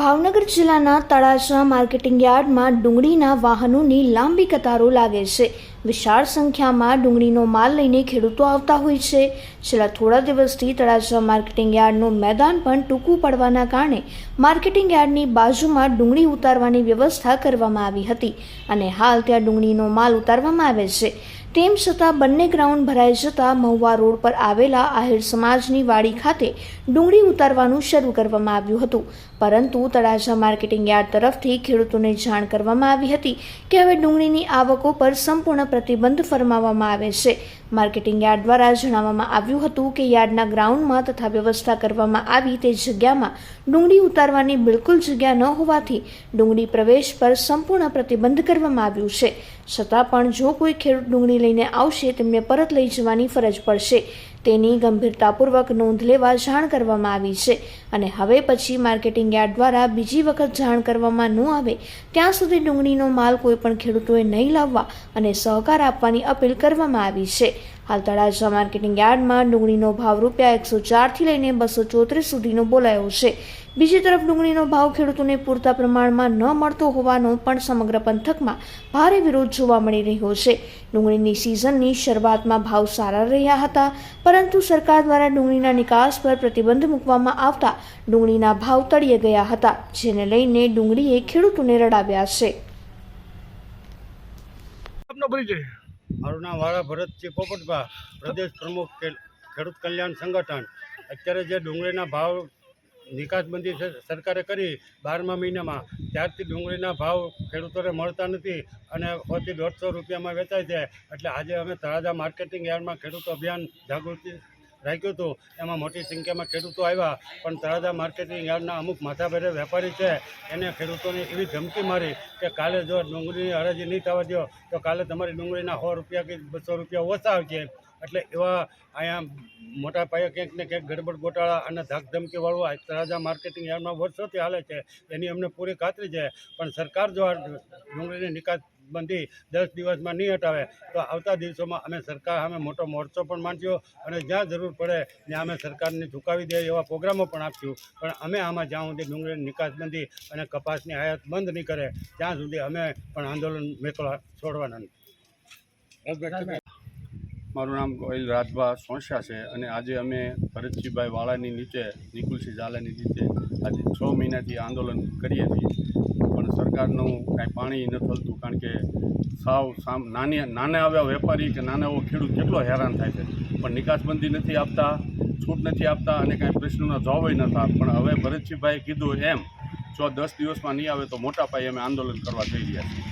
ભાવનગર જિલ્લાના તળાજા માર્કેટિંગ યાર્ડમાં ડુંગળીના વાહનોની લાંબી કતારો લાગે છે. વિશાળ સંખ્યામાં ડુંગળીનો માલ લઈને ખેડૂતો આવતા હોય છે. છેલ્લા થોડા દિવસથી તળાજા માર્કેટિંગ યાર્ડનું મેદાન પણ ટૂંકું પડવાના કારણે માર્કેટિંગ યાર્ડની બાજુમાં ડુંગળી ઉતારવાની વ્યવસ્થા કરવામાં આવી હતી અને હાલ ત્યાં ડુંગળીનો માલ ઉતારવામાં આવે છે. તેમ છતાં બંને ગ્રાઉન્ડ ભરાઈ જતા મહુવા રોડ પર આવેલા આહિર સમાજની વાડી ખાતે ડુંગળી ઉતારવાનું શરૂ કરવામાં આવ્યું હતું. પરંતુ તળાજા માર્કેટિંગ યાર્ડ તરફથી ખેડૂતોને જાણ કરવામાં આવી હતી કે હવે ડુંગળીની આવકો પર સંપૂર્ણ પ્રતિબંધ ફરમાવવામાં આવે છે. માર્કેટિંગ યાર્ડ દ્વારા જણાવવામાં આવ્યું હતું કે યાર્ડના ગ્રાઉન્ડમાં તથા વ્યવસ્થા કરવામાં આવી તે જગ્યામાં ડુંગળી ઉતારવાની બિલકુલ જગ્યા ન હોવાથી ડુંગળી પ્રવેશ પર સંપૂર્ણ પ્રતિબંધ કરવામાં આવ્યું છે. છતાં પણ જો કોઈ ખેડૂત ડુંગળી લઈને આવશે તેમને પરત લઈ જવાની ફરજ પડશે. તેની ગંભીરતાપૂર્વક નોંધ લેવા જાણ કરવામાં આવી છે અને હવે પછી માર્કેટિંગ યાર્ડ દ્વારા બીજી વખત જાણ કરવામાં ન આવે ત્યાં સુધી ડુંગળીનો માલ કોઈ પણ ખેડૂતોએ નહીં લાવવા અને સહકાર આપવાની અપીલ કરવામાં આવી છે. હાલ તળાજા માર્કેટિંગ યાર્ડમાં ડુંગળીનો ભાવ રૂપિયા એકસો ચારથી લઈને બસો ચોત્રીસ સુધીનો બોલાયો છે. બીજી તરફ ડુંગળીનો ભાવ ખેડૂતોને પૂરતા પ્રમાણમાં ન મળતો હોવાનો પણ સમગ્ર પંથકમાં ભારે વિરોધ જોવા મળી રહ્યો છે. ડુંગળીની સિઝનની શરૂઆતમાં ભાવ સારા રહ્યા હતા પરંતુ સરકાર દ્વારા ડુંગળીના નિકાસ પર પ્રતિબંધ મૂકવામાં આવતા ડુંગળીના ભાવ તળિયે ગયા હતા જેને લઈને ડુંગળીએ ખેડૂતોને રડાવ્યા છે. આપનો પરિચય. મારું નામ વાળા ભરતજી પોપટભા પ્રદેશ પ્રમુખ ખેડૂત કલ્યાણ સંગઠન. અત્યારે જે ડુંગળીના ભાવ નિકાસબંધી સ- સરકારે કરી બારમા મહિનામાં. ત્યારથી ડુંગળીના ભાવ ખેડૂતોને મળતા નથી અને સોથી દોઢસો રૂપિયામાં વેચાય છે. એટલે આજે અમે તળાજા માર્કેટિંગ યાર્ડમાં ખેડૂત અભિયાન જાગૃતિ રાખ્યું હતું. એમાં મોટી સંખ્યામાં ખેડૂતો આવ્યા. પણ તળાજા માર્કેટિંગ યાર્ડના અમુક માથાભેરે વેપારી છે. એને ખેડૂતોને એવી ધમકી મારી કે કાલે જો ડુંગળીની હરાજી નહીં થવા દો તો કાલે તમારી ડુંગળીના સો રૂપિયા કે બસો રૂપિયા ઓછા આવશે. એટલે એવા અહીંયા મોટા પાયે ક્યાંક ને ક્યાંક ગડબડ ગોટાળા અને ધાકધમકી ધમકીવાળું આ તળાજા માર્કેટિંગ યાર્ડમાં વર્ષોથી હાલે છે. એની અમને પૂરી ખાતરી છે. પણ સરકાર જો આ ડુંગળીની નિકાસ બંધી દસ દિવસમાં નહીં હટાવે, તો આવતા દિવસોમાં અમે સરકાર સામે મોટો મોરચો પણ માંડ્યો અને જ્યાં જરૂર પડે ત્યાં અમે સરકારને ઝુકાવી દે એવા પ્રોગ્રામો પણ આપ્યું. પણ અમે આમાં જ્યાં સુધી ડુંગળીની નિકાસ બંધી અને કપાસની આયાત બંધ નહીં કરે, ત્યાં સુધી અમે પણ આંદોલન મેકળા છોડવાના નથી મારું નામ ગોયલ રાજભા સોંસા છે અને આજે અમે ભરતજીભાઈ વાળાની નીચે, નિકુલસિંહ ઝાલાની નીચે આજે છ મહિનાથી આંદોલન કરીએ છીએ. પણ સરકારનું કાંઈ પાણી નથી મળતું કારણ કે સાવ સામ, નાની, નાના આવ્યા વેપારી કે નાના એવો ખેડૂત કેટલો હેરાન થાય છે. પણ નિકાસબંધી નથી આપતા, છૂટ નથી આપતા અને કાંઈ પ્રશ્નોના જવાબય નતા પણ હવે ભરતજીભાઈએ કીધું એમ, જો દસ દિવસમાં નહીં આવે તો મોટા પાયે અમે આંદોલન કરવા જઈ રહ્યા છીએ.